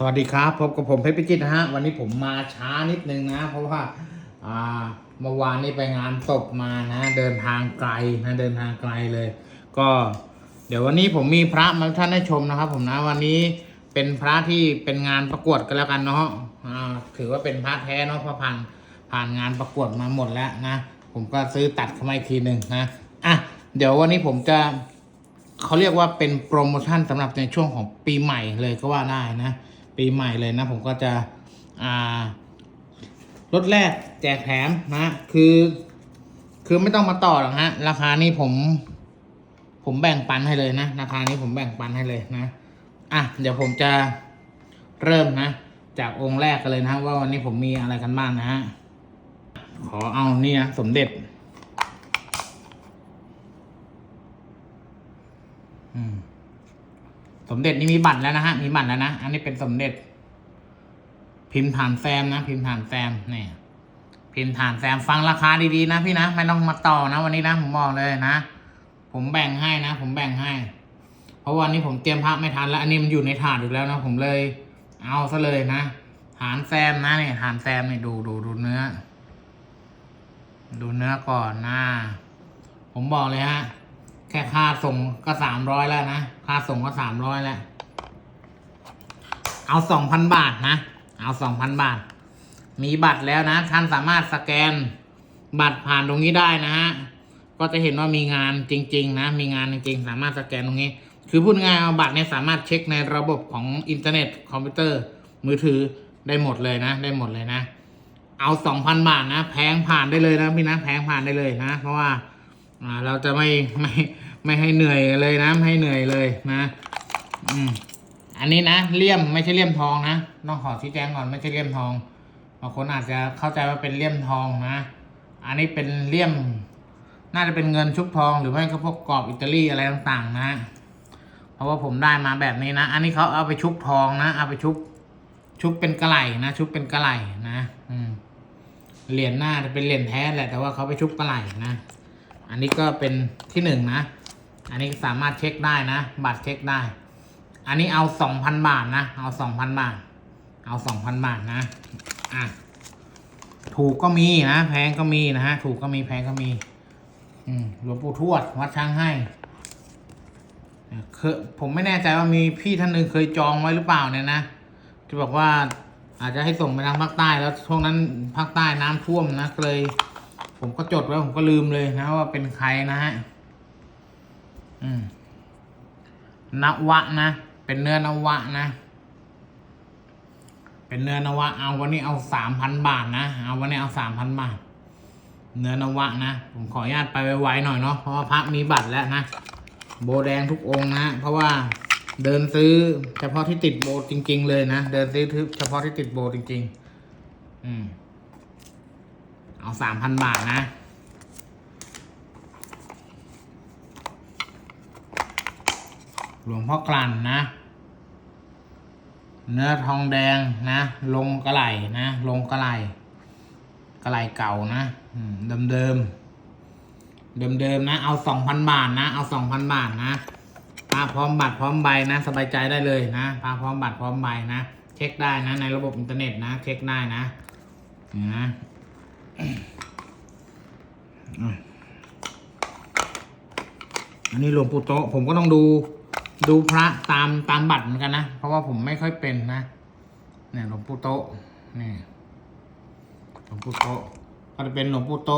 สวัสดีครับพบกับผมเพชรพิจิตรนะฮะวันนี้ผมมาช้านิดนึงนะ เพราะว่าอ่าเมื่อวานนี้ไปงานศพมานะเดินทางไกลนะเดินทางไกลเลย ก็ เดี๋ยววันนี้ผมมีพระมาท่านได้ชมนะครับ ผมนะวันนี้เป็นพระที่เป็นงานประกวดกันแล้วกันเนาะอ่าถือว่าเป็นพระแท้เนาะเพราะผ่านผ่านงานประกวดมาหมดแล้วนะผมก็ซื้อตัดเข้ามาอีกทีหนึ่งนะอะเดี๋ยววันนี้ผมจะเขาเรียกว่าเป็นโปรโมชั่นสำหรับในช่วงของปีใหม่เลยก็ว่าได้นะ ปีใหม่เลยนะ ผมก็จะอ่าลดแรกแจกแถมนะ คือ คือไม่ต้องมาต่อหรอกฮะ ราคานี้ผม ผมแบ่งปันให้เลยนะ ราคานี้ผมแบ่งปันให้เลยนะ อะ เดี๋ยวผมจะเริ่มนะ จากองค์แรกกันเลยนะว่าวันนี้ผมมีอะไรกันบ้างนะฮะ ขอเอานี่นะสมเด็จอืม สมเด็จนี่มีบัตรแล้วนะฮะ มีบัตรแล้วนะ อันนี้เป็นสมเด็จ พิมพ์ฐานแซมนะ พิมพ์ฐานแซมเนี่ยพิมพ์ฐานแซมฟังราคาดีๆนะพี่นะ ไม่ต้องมาต่อนะ วันนี้นะผมบอกเลยนะ ผมแบ่งให้นะ ผมแบ่งให้ เพราะวันนี้ผมเตรียมพระไม่ทันแล้ว อันนี้มันอยู่ในถาดอยู่แล้วนะ ผมเลย เอาซะเลยนะฐานแซมนะเนี่ยฐานแซมเนี่ยดูดูดูเนื้อ ดูเนื้อก่อนนะ ผมบอกเลยฮะ แค่ค่าส่งก็สามร้อยแล้วนะ ค่าส่งก็สามร้อยแล้ว เอาสองพันบาทนะ เอาสองพันบาท มีบัตรแล้วนะ ท่านสามารถสแกนบัตรผ่านตรงนี้ได้นะฮะ ก็จะเห็นว่ามีงานจริง ๆ นะ มีงานจริงๆ สามารถสแกนตรงนี้ คือพูดง่ายเอาบัตรเนี่ยสามารถเช็คในระบบของอินเทอร์เน็ตคอมพิวเตอร์มือถือได้หมดเลยนะ ได้หมดเลยนะ เอาสองพันบาทนะ แพงผ่านได้เลยนะพี่นะ แพงผ่านได้เลยนะ เพราะว่า อ่าเราจะไม่ไม่ไม่ให้เหนื่อยเลยนะไม่ให้เหนื่อยเลยนะอืมอันนี้นะเลี่ยมไม่ใช่เลี่ยมทองนะต้องขอชี้แจงก่อนไม่ใช่เลี่ยมทองบางคนอาจจะเข้าใจว่าเป็นเลี่ยมทองนะ อันนี้เป็นเลี่ยม น่าจะเป็นเงินชุบทองหรือไม่ก็พวกกรอบอิตาลีอะไรต่างๆ นะ เพราะว่าผมได้มาแบบนี้นะ อันนี้เขาเอาไปชุบทองนะเอาไปชุบชุบเป็นกระไหลนะชุบเป็นกระไหลนะ อืมเหรียญหน้าจะเป็นเหรียญแท้แหละแต่ว่าเขาไปชุบกระไหลนะ อันนี้ก็เป็นที่หนึ่งนะ อันนี้สามารถเช็คได้นะ บัตรเช็คได้ อันนี้เอาสองพันบาทนะ เอาสองพันบาท เอาสองพันบาทนะ อะ ถูกก็มีนะ แพงก็มีนะฮะ ถูกก็มีแพงก็มี อืมหลวงปู่ทวดวัดช้างให้เคยผมไม่แน่ใจว่ามีพี่ท่านหนึ่งเคยจองไว้หรือเปล่าเนี่ยนะที่บอกว่าอาจจะให้ส่งไปทางภาคใต้แล้วช่วงนั้นภาคใต้น้ำท่วมนะเลย ผมก็จดไว้ผมก็ลืมเลยนะว่าเป็นใครนะฮะอืมนวะนะ เป็นเนื้อนวะนะ เป็นเนื้อนวะ เอาวันนี้เอาสามพันบาทนะ เอาวันนี้เอาสามพันบาท เนื้อนวะนะ ผมขออนุญาตไปไวๆหน่อยเนาะ เพราะว่าพระมีบัตรแล้วนะ โบแดงทุกองนะ เพราะว่าเดินซื้อเฉพาะที่ติดโบจริง ๆ เลยนะ เดินซื้อเฉพาะที่ติดโบจริง ๆ อืม เอาสามพันบาทนะหลวงพ่อกลั่นนะ เนื้อทองแดงนะ ลงกระไหลนะ ลงกระไหลกระไหลเก่านะเดิมเดิมเดิมเดิมนะ เอาสองพันบาทนะ เอาสองพันบาทนะพาพร้อมบัตรพร้อมใบนะ สบายใจได้เลยนะพาพร้อมบัตรพร้อมใบนะ เช็คได้นะ ในระบบอินเทอร์เน็ตนะ เช็คได้นะนี่นะ อันนี้หลวงปู่โตผมก็ต้องดูดูพระตามตามบัตรเหมือนกันนะ เพราะว่าผมไม่ค่อยเป็นนะเนี่ยหลวงปู่โตนี่หลวงปู่โตก็จะเป็นหลวงปู่โต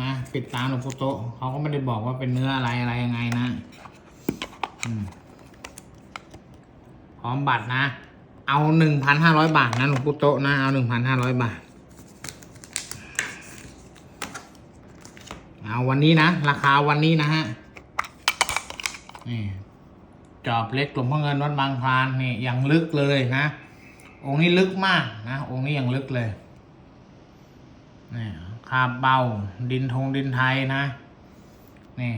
นะปิดตามหลวงปู่โตเขาก็ไม่ได้บอกว่าเป็นเนื้ออะไรอะไรยังไงนะพร้อมบัตรนะ เอาหนึ่งพันห้าร้อยบาทนะหลวงปู่โตนะเอาหนึ่งพันห้าร้อยบาท เอาวันนี้นะ ราคาวันนี้นะฮะนี่จอบเล็กหลวงพ่อเงินวัดบางคลานนี่ยังลึกเลยนะ องค์นี้ลึกมากนะ องค์นี้ยังลึกเลยนี่คาบเบาดินทงดินไทยนะนี่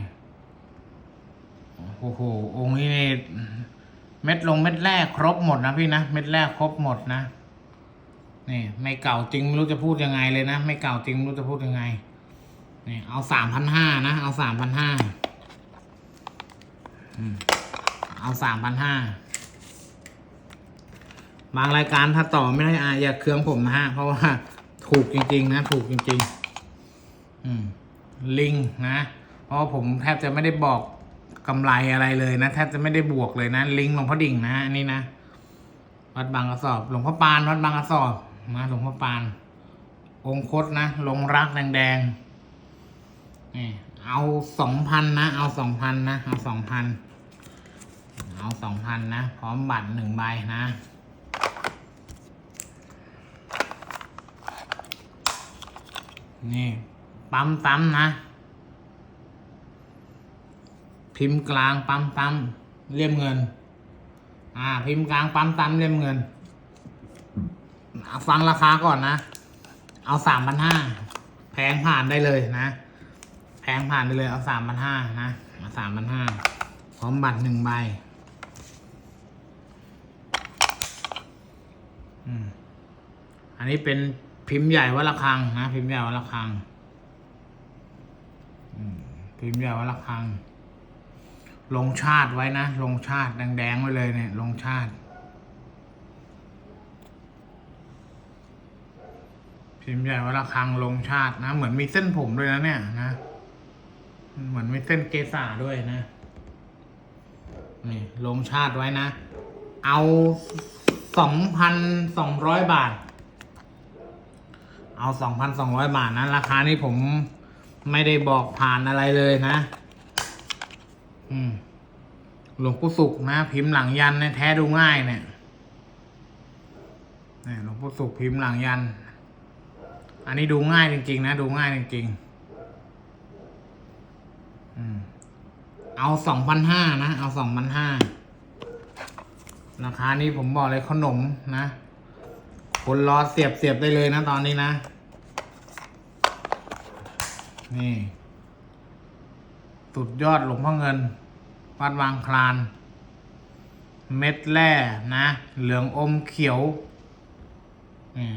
โอ้โหองค์นี้นี่เม็ดลงเม็ดแรกครบหมดนะพี่นะเม็ดแรกครบหมดนะนี่ไม่เก่าจริงไม่รู้จะพูดยังไงเลยนะ ไม่เก่าจริงไม่รู้จะพูดยังไง นี่เอาสามพันห้านะ เอาสามพันห้าเอาสามพันห้าบางรายการถ้าต่อไม่ได้อาอย่าเครื่องผมนะฮะ เพราะว่าถูกจริง ๆ นะ ถูกจริง ๆ อืม ลิงนะ เพราะผมแทบจะไม่ได้บอกกำไรอะไรเลยนะแทบจะไม่ได้บวกเลยนะ ลิงหลวงพ่อดิ่งนะอันนี้นะวัดบางกระสอบ หลวงพ่อปานวัดบางกระสอบนะหลวงพ่อปาน องค์คตนะลงรักแดงๆ เอาสองพันนะ เอาสองพันนะ เอาสองพัน เอาสองพันนะ พร้อมบัตรหนึ่งใบนะ นี่ ปั๊มตั้มนะ พิมพ์กลางปั๊มตั้มเลี่ยมเงิน อ่า พิมพ์กลางปั๊มตั้มเลี่ยมเงินเอาฟังราคาก่อนนะ เอาสามพันห้า แพงผ่านได้เลยนะ แพงผ่านได้เลยเอาสามพันห้านะเอาสามพันห้าพร้อมบัตรหนึ่งใบอันนี้เป็นพิมพ์ใหญ่วัดระฆังนะพิมพ์ใหญ่วัดระฆังพิมพ์ใหญ่วัดระฆัง ลงชาติไว้นะลงชาติแดงๆไว้เลยเนี่ย ลงชาติ พิมพ์ใหญ่วัดระฆังลงชาตินะ เหมือนมีเส้นผมด้วยนะเนี่ยนะ เหมือนมีเส้นเกษาด้วยนะ นี่ลงชาติไว้นะ เอาสองพันสองร้อยบาท เอาสองพันสองร้อยบาทนะ ราคานี้ผมไม่ได้บอกผ่านอะไรเลยนะ อืม หลวงปู่สุขนะ พิมพ์หลังยันเนี่ยแท้ดูง่ายเนี่ยนี่หลวงปู่สุขพิมพ์หลังยัน อันนี้ดูง่ายจริง ๆ นะ ดูง่ายจริง ๆ เอาสองพันห้านะ เอาสองพันห้าราคานี้ผมบอกเลยขนมนะ คนรอเสียบเสียบได้เลยนะตอนนี้นะ นี่ สุดยอดหลวงพ่อเงิน วัดวางคลาน เม็ดแร่นะ เหลืองอมเขียวนี่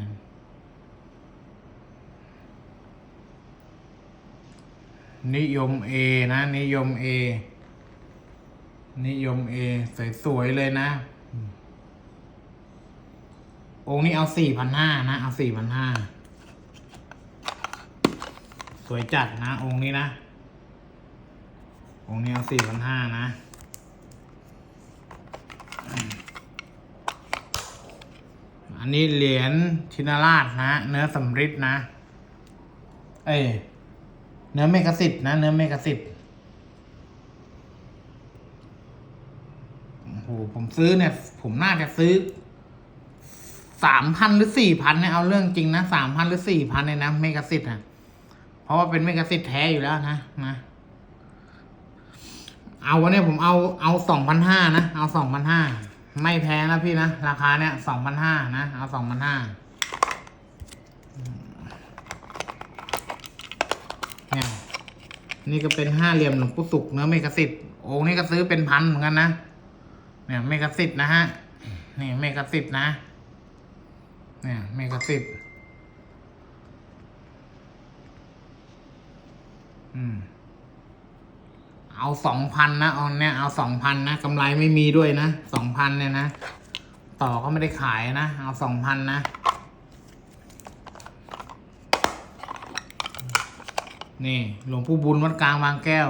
นิยมเอนะ นิยมเอนิยมเอสวยๆเลยนะ องค์นี้เอาสี่พันห้านะ เอาสี่พันห้าสวยจัดนะ องค์นี้นะ องค์นี้เอาสี่พันห้านะอันนี้เหรียญชินราชนะ เนื้อสำริดนะ เอ้ เนื้อเมกสิทธิ์นะ เนื้อเมกสิทธิ์โอ้โหผมซื้อเนี่ย ผมน่าจะซื้อสามพันหรือสี่พันเนี่ยเอาเรื่องจริงนะสามพันหรือสี่พันเนี่ยนะเมกสิทธิ์อะ เพราะว่าเป็นเมกสิทธิ์แท้อยู่แล้วนะนะเอาวันนี้ผมเอาเอาสองพันห้านะ เอาสองพันห้าไม่แพงนะพี่นะ ราคาเนี่ยสองพันห้านะ เอาสองพันห้า เนี่ยนี่ก็เป็นห้าเหลี่ยมหลวงปู่สุกเนื้อเมกสิทธิ์องค์นี้ก็ซื้อเป็นพันเหมือนกันนะเนี่ยเมกสิทธิ์นะฮะนี่เมกสิทธิ์นะเนี่ยเมกสิทธิ์อืมเอาสองพันนะเอาเนี่ยเอาสองพันนะกำไรไม่มีด้วยนะสองพันเนี่ยนะ ต่อก็ไม่ได้ขายนะ เอาสองพันนะ นี่หลวงปู่บุญวัดกลางบางแก้ว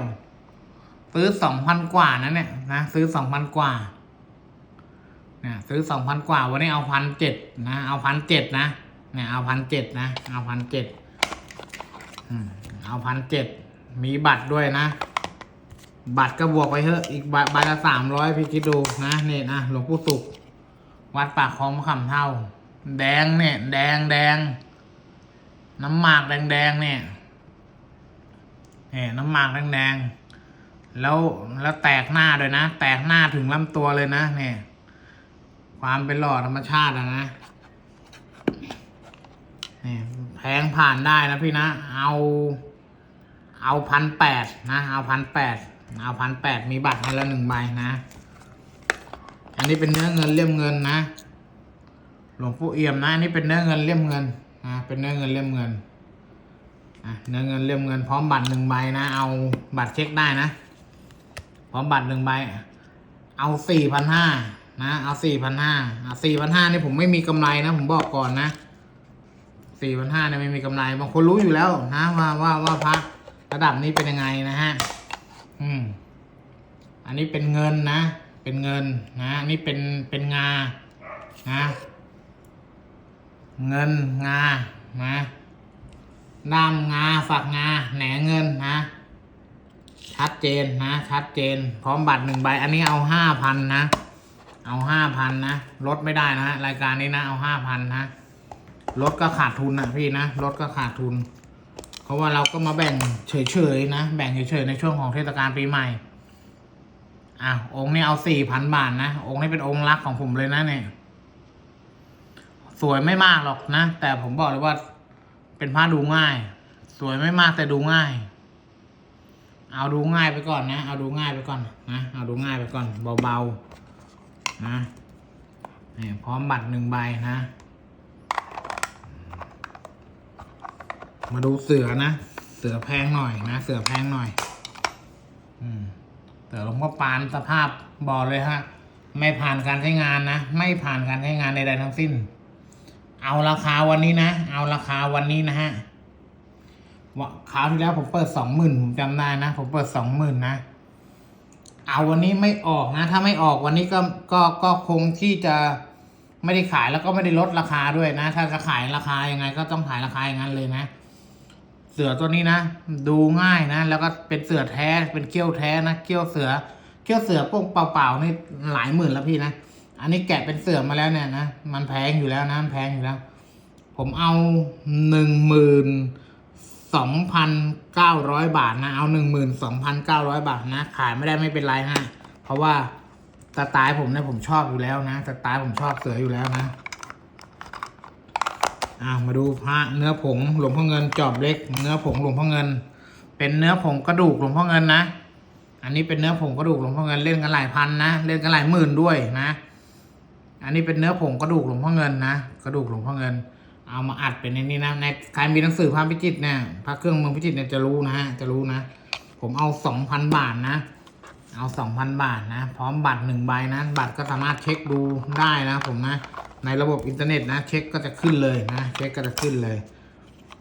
ซื้อสองพันกว่านะเนี่ยนะซื้อสองพันกว่าเนี่ยซื้อสองพันกว่า วันนี้เอาพันเจ็ดนะเอาพันเจ็ดนะเนี่ยเอาพันเจ็ดนะ เอาพันเจ็ดเอาพันเจ็ดมีบัตรด้วยนะ บัตรก็บวกไปเถอะ อีกใบใบละสามร้อยพี่คิดดูนะเนี่ยนะหลวงปู่สุข วัดปากคลองมะขามเท่า แดงเนี่ย แดงแดงน้ำหมากแดงแดงเนี่ย นี่น้ำหมากแดงแดงแล้วแล้วแตกหน้าด้วยนะ แตกหน้าถึงลำตัวเลยนะเนี่ยความเป็นหล่อธรรมชาติอะนะนี่แพงผ่านได้นะพี่นะ เอาเอาพันแปดนะ เอาพันแปดเอาพันแปดมีบัตรให้ละหนึ่งใบนะ อันนี้เป็นเนื้อเงินเลี่ยมเงินนะ หลวงปู่เอี่ยมนะอันนี้เป็นเนื้อเงินเลี่ยมเงินนะเป็นเนื้อเงินเลี่ยมเงิน เนื้อเงินเลี่ยมเงินพร้อมบัตรหนึ่งใบนะ เอาบัตรเช็คได้นะ พร้อมบัตรหนึ่งใบ เอาสี่พันห้านะ เอาสี่พันห้าเอาสี่พันห้านี่ผมไม่มีกำไรนะ ผมบอกก่อนนะสี่พันห้าเนี่ยไม่มีกำไร บางคนรู้อยู่แล้วนะว่าว่าว่าพระระดับนี้เป็นยังไงนะฮะ อืม อันนี้เป็นเงินนะ เป็นเงินนะอันนี้เป็นเป็นงา นะ เงินงา นะ ด้ามงาฝักงาแหนเงินนะ ชัดเจนนะ ชัดเจน พร้อมบัตรหนึ่งใบ อันนี้เอาห้าพันนะ เอาห้าพันนะลดไม่ได้นะรายการนี้นะ เอาห้าพันนะลดก็ขาดทุนนะพี่นะลดก็ขาดทุน เพราะว่าเราก็มาแบ่งเฉยๆนะ แบ่งเฉยๆในช่วงของเทศกาลปีใหม่อะองค์นี้เอาสี่พันบาทนะองค์นี้เป็นองค์รักของผมเลยนะเนี่ยสวยไม่มากหรอกนะ แต่ผมบอกเลยว่า เป็นผ้าดูง่าย สวยไม่มากแต่ดูง่าย เอาดูง่ายไปก่อนนะ เอาดูง่ายไปก่อนนะเอาดูง่ายไปก่อน เบาๆนะนี่พร้อมบัตรหนึ่งใบนะ มาดูเสือนะ เสือแพงหน่อยนะ เสือแพงหน่อยอืมเสือหลวงพ่อปานสภาพบอกเลยฮะ ไม่ผ่านการใช้งานนะ ไม่ผ่านการใช้งานใดๆทั้งสิ้น เอาราคาวันนี้นะ เอาราคาวันนี้นะฮะว่าคราวที่แล้วผมเปิดสองหมื่นผมจำได้นะ ผมเปิดสองหมื่นนะ เอาวันนี้ไม่ออกนะ ถ้าไม่ออกวันนี้ก็ก็ก็คงที่จะไม่ได้ขายแล้วก็ไม่ได้ลดราคาด้วยนะ ถ้าจะขายราคายังไง ก็ต้องขายราคาอย่างนั้นเลยนะ เสือตัวนี้นะ ดูง่ายนะ แล้วก็เป็นเสือแท้เป็นเกี้ยวแท้นะ เกี้ยวเสือ เกี้ยวเสือโป้งเปล่าๆนี่หลายหมื่นแล้วพี่นะ อันนี้แกะเป็นเสือมาแล้วเนี่ยนะ มันแพงอยู่แล้วนะมันแพงอยู่แล้ว ผมเอาหนึ่งหมื่นสองพันเก้าร้อยบาทนะ เอาหนึ่งหมื่นสองพันเก้าร้อยบาทนะ ขายไม่ได้ไม่เป็นไรฮะ เพราะว่าสไตล์ผมเนี่ยผมชอบอยู่แล้วนะสไตล์ผมชอบเสืออยู่แล้วนะอ่ามาดูพระเนื้อผงหลวงพ่อเงินจอบเล็ก เนื้อผงหลวงพ่อเงิน เป็นเนื้อผงกระดูกหลวงพ่อเงินนะ อันนี้เป็นเนื้อผงกระดูกหลวงพ่อเงินเล่นกันหลายพันนะเล่นกันหลายหมื่นด้วยนะ อันนี้เป็นเนื้อผงกระดูกหลวงพ่อเงินนะกระดูกหลวงพ่อเงิน เอามาอัดเป็นในนี้นะในใครมีหนังสือพระพิจิตเนี่ยพระเครื่องเมืองพิจิตเนี่ยจะรู้นะฮะจะรู้นะ ผมเอาสองพันบาทนะ เอาสองพันบาทนะ พร้อมบัตรหนึ่งใบนะ บัตรก็สามารถเช็คดูได้นะ ผมนะ ในระบบอินเทอร์เน็ตนะ เช็คก็จะขึ้นเลยนะ เช็คก็จะขึ้นเลย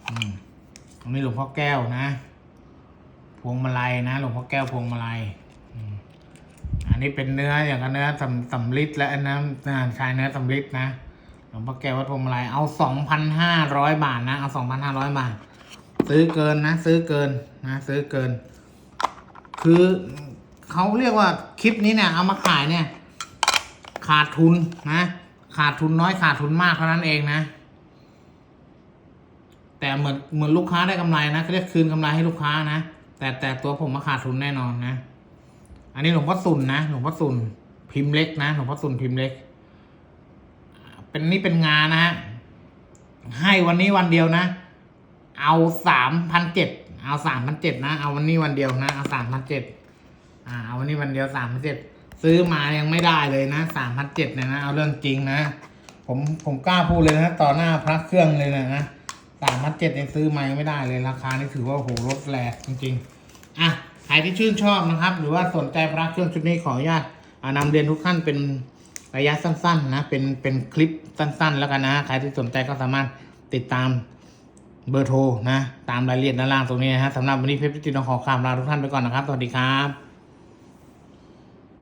อืมตรงนี้หลวงพ่อแก้วนะ พวงมาลัยนะ หลวงพ่อแก้วพวงมาลัย นนี้เป็นเนื้ออย่างกับเนื้อสำสำลิดและอันนั้นอ่าชายเนื้อสำลิดนะหลวงพ่อแก้ววัดพวงมลัยเอาสองพันห้าร้อยบาทนะ เอาสองพันห้าร้อยบาท ซื้อเกินนะ ซื้อเกินนะ ซื้อเกิน คือเขาเรียกว่าคลิปนี้เนี่ยเอามาขายเนี่ย ขาดทุนนะ ขาดทุนน้อยขาดทุนมากเท่านั้นเองนะ แต่เหมือนเหมือนลูกค้าได้กำไรนะเขาเรียกคืนกำไรให้ลูกค้านะแต่แต่ตัวผมมาขาดทุนแน่นอนนะ อันนี้หลวงพ่อสุนนะหลวงพ่อสุนพิมพ์เล็กนะหลวงพ่อสุนพิมพ์เล็ก เป็นนี่เป็นงานนะฮะให้วันนี้วันเดียวนะ เอาสามพันเจ็ดเอาสามพันเจ็ดนะ เอาวันนี้วันเดียวนะ เอาสามพันเจ็ดอ่าเอาวันนี้วันเดียวสามพันเจ็ดซื้อมายังไม่ได้เลยนะสามพันเจ็ดเนี่ยนะ เอาเรื่องจริงนะ ผมผมกล้าพูดเลยนะ ต่อหน้าพระเครื่องเลยนะนะสามพันเจ็ดยังซื้อมายังไม่ได้เลยราคานี่ถือว่าโหลดแรงจริง ๆ อะ ใครที่ชื่นชอบนะครับ หรือว่าสนใจพระเครื่องชุดนี้ขออนุญาตอ่านำเรียนทุกท่านเป็นระยะสั้นๆนะเป็นเป็นคลิปสั้น ๆ แล้วกันนะใครที่สนใจก็สามารถติดตามเบอร์โทรนะ ตามรายละเอียดด้านล่างตรงนี้นะฮะสำหรับวันนี้เพชรพิจิตรขอคำลาทุกท่านไปก่อนนะครับ สวัสดีครับ